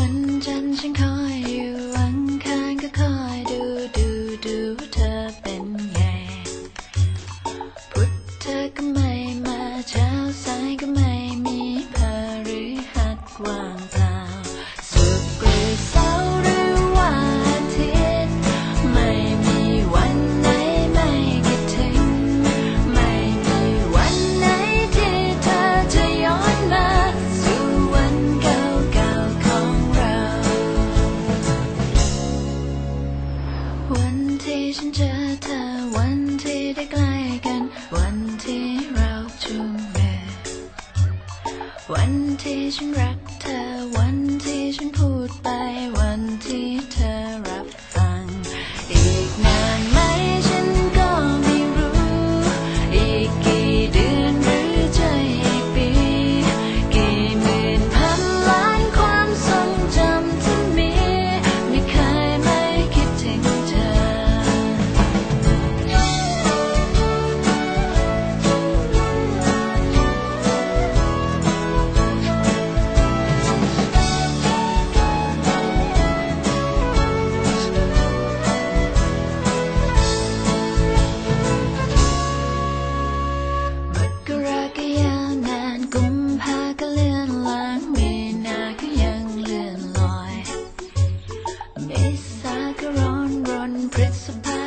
วันจันทร์ฉันคอย ฉันเจอเธอวันที่ได้ใกล้กัน วันที่เราจูงมือวันที่ฉันรักเธอวัน Miss Sagaron, run, Principal.